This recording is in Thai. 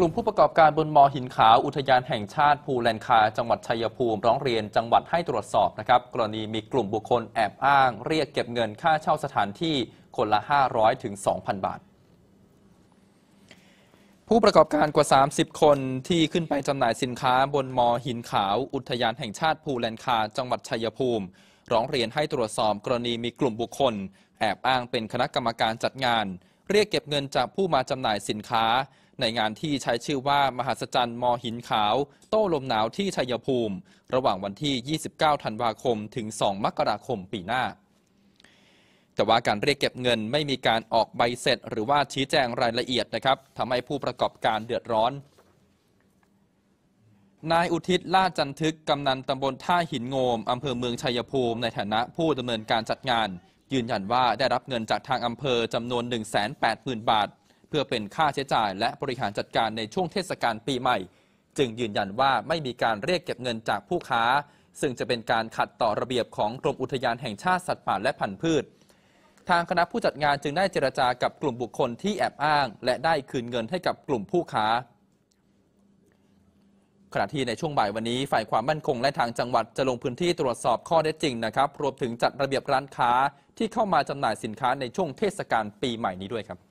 ลุ่มผู้ประกอบการบนมอหินขาวอุทยานแห่งชาติภูแลนคา จังหวัดชัยภูมิร้องเรียนจังหวัดให้ตรวจสอบนะครับ กรณีมีกลุ่มบุคคลแอบอ้าง เรียกเก็บเงินค่าเช่าสถานที่คนละ 500 ถึง 2,000 บาท ผู้ประกอบการกว่า 30 คนที่ขึ้นไปจำหน่ายสินค้าบนมอหินขาว อุทยานแห่งชาติภูแลนคา จังหวัดชัยภูมิ ร้องเรียนให้ตรวจสอบกรณีมีกลุ่มบุคคล แอบอ้างเป็นคณะกรรมการจัดงาน เรียกเก็บเงินจากผู้มาจำหน่ายสินค้า ในงานที่ใช้ชื่อว่ามหัศจรรย์มอหินขาว โต้ลมหนาวที่ชัยภูมิ ระหว่างวันที่ 29 ธันวาคม ถึง 2 มกราคมปีหน้า แต่ว่าการเรียกเก็บเงินไม่มีการออกใบเสร็จ หรือว่าชี้แจงรายละเอียดนะครับทำให้ผู้ประกอบการเดือดร้อนนายอุทิศลาจันทึก กำนันตำบลท่าหินโงม อำเภอเมืองชัยภูมิ ในฐานะผู้ดำเนินการจัดงาน ยืนยันว่าได้รับเงินจากทางอำเภอจำนวน 180,000 บาท เพื่อเป็นค่าใช้จ่ายและบริหารจัดการในช่วงเทศกาลปีใหม่ จึงยืนยันว่าไม่มีการเรียกเก็บเงินจากผู้ค้า ซึ่งจะเป็นการขัดต่อระเบียบของกรมอุทยานแห่งชาติสัตว์ป่าและพันธุ์พืช ทางคณะผู้จัดงานจึงได้เจรจากับกลุ่มบุคคลที่แอบอ้าง และได้คืนเงินให้กับกลุ่มผู้ค้าขณะที่ในช่วงบ่ายวันนี้ฝ่ายความมั่นคงและทางจังหวัดจะลงพื้นที่ตรวจสอบข้อเท็จจริงนะครับ รวมถึงจัดระเบียบร้านค้าที่เข้ามาจำหน่ายสินค้าในช่วงเทศกาลปีใหม่นี้ด้วยครับ